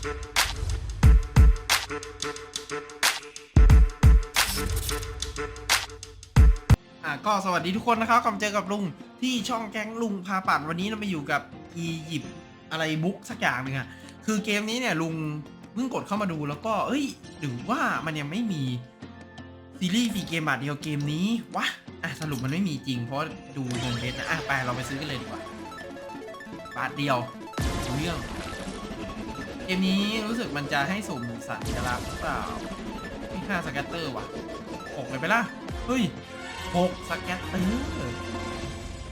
อะก็สวัสดีทุกคนนะครับกลับมาเจอกับลุงที่ช่องแก๊งลุงพาปั่นวันนี้เรามาอยู่กับอียิปต์อะไรบุ๊กสักอย่างหนึ่งอะคือเกมนี้เนี่ยลุงเพิ่งกดเข้ามาดูแล้วก็เอ้ยหรือว่ามันยังไม่มีซีรีส์ฟรีเกมบาทเดียวเกมนี้วะอะสรุปมันไม่มีจริงเพราะดูเงินเบสนะอะไปเราไปซื้อกันเลยดีกว่าบาทเดียวเรื่อง เกมนี้รู้สึกมันจะให้สุ่มสัญลักษณ์หรือเปล่าที่ห้าสแกตเตอร์ว่ะหกเลยไปละเฮ้ยหกสแกตเตอร์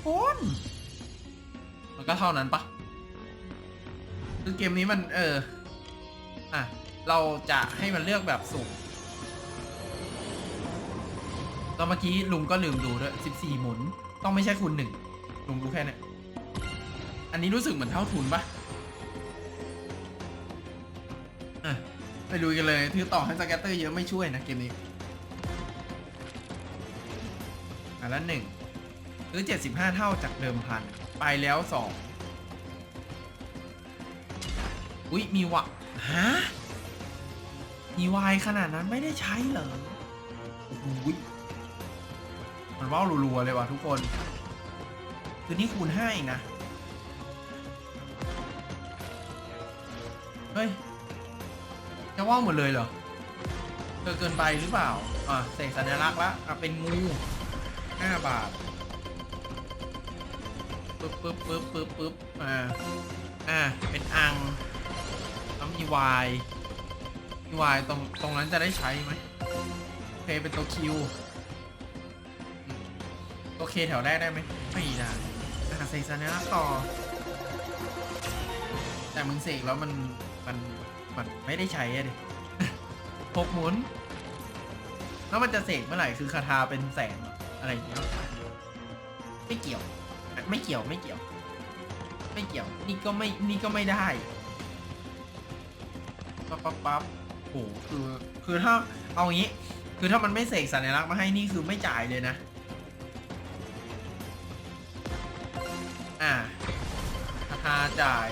คนมันก็เท่านั้นปะคือเกมนี้มันเออ อะ เราจะให้มันเลือกแบบสุ่มตอนเมื่อกี้ลุงก็ลืมดูด้วยสิบสี่หมุน ต้องไม่ใช่คูณหนึ่งลุงรู้แค่นี้อันนี้รู้สึกเหมือนเท่าทุนปะ ไปดูกันเลยถือต่อให้สแกตเตอร์เยอะไม่ช่วยนะเกมนี้อันละหนึ่งหรือเจ็ดสิบห้าเท่าจากเดิมพัน ไปแล้วสองอุ้ยมีวะฮะ มีวายขนาดนั้นไม่ได้ใช้เหรอโอ้ยมันว่าวรัวๆเลยว่ะทุกคน คือนี่คูณห้าเองนะ เฮ้ย จะว่าวหมดเลยเหรอเกินเกินไปหรือเปล่า อะเสกสัญลักษณ์ละอะเป็นงูห้าบาทปึ๊บปึ๊บปึ๊บปึ๊บปึ๊บอ่า อ่า เป็นอังแล้วมีวายมีวายตรงตรงนั้นจะได้ใช้ไหมโอเคเป็นตัวคิวอืมตัวเคแถวแรกได้ไหมไม่ได้อ่าเสกสัญลักษณ์ต่อ แต่มึงเสกแล้วมันมัน มันไม่ได้ใช้อะดิหกหมุน แล้วมันจะเสกเมื่อไหร่คือคาถาเป็นแสงเหรออะไรอย่างเงี้ยไม่เกี่ยว ไม่เกี่ยวไม่เกี่ยว ไม่เกี่ยว นี่ก็ไม่นี่ก็ไม่ได้ปั๊บปั๊บปั๊บโหคือคือถ้าเอางี้ คือถ้ามันไม่เสกสัญลักษณ์มาให้นี่คือไม่จ่ายเลยนะ อ่าคาถาจ่าย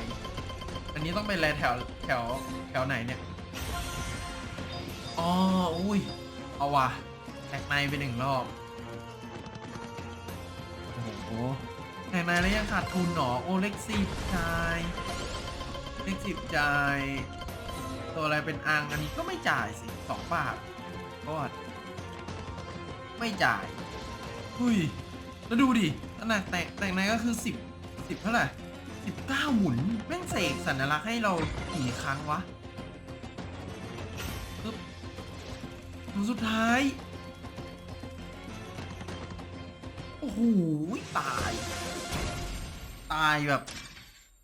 อันนี้ต้องเป็นแถวแถวแถวไหนเนี่ย อ๋อ อุ้ย เอาว่ะแตกในไปหนึ่งรอบ โอ้โหแตกในแล้วยังขาดทุนหนอ โอเล็กสิบจ่าย เล็กสิบจ่าย ตัวอะไรเป็นอัง อันนี้ก็ไม่จ่ายสิสองบาทก็ไม่จ่ายหุยแล้วดูดิขนาดแตกแตกในก็คือสิบสิบเท่าไหร่ สิบเก้าหมุน แม่งเสกสัญลักษณ์ให้เรากี่ครั้งวะปึ๊บหมุนสุดท้าย โอ้โห ตาย ตายแบบ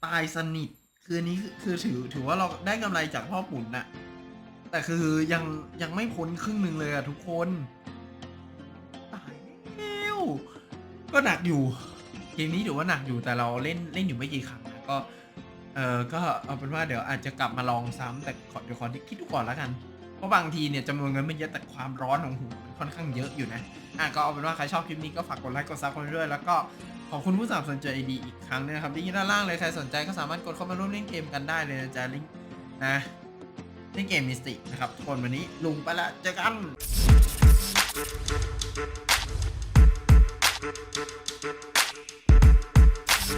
ตายสนิท คือนนี้คือคือถือถือว่าเราได้กำไรจากพ่อปุ่นน่ะ แต่คือยังยังไม่พ้นครึ่งหนึ่งเลยอะทุกคน ตายแล้วก็หนักอยู่ เกมนี้ถือว่าหนักอยู่แต่เราเล่นเล่นอยู่ไม่กี่ครั้งนะก็เออก็เอาเป็นว่าเดี๋ยวอาจจะกลับมาลองซ้ำแต่ขอเดี๋ยวขอคิดดูก่อนแล้วกัน เพราะบางทีเนี่ยจำนวนเงินไม่เยอะแต่ความร้อนของหูมันค่อนข้างเยอะอยู่นะอะก็เอาเป็นว่าใครชอบคลิปนี้ก็ฝากกดไลค์กดซับกันด้วยแล้วก็ขอบคุณผู้สนับสนุนใจดีอีกครั้งนึงนะครับที่ด้านล่างเลยใครสนใจก็สามารถกดเข้ามาร่วมเล่นเกมกันได้เลยนะจ๊ะลิงก์นะเล่นเกมมิสติกนะครับทุกคนวันนี้ลุงไปละเจอกัน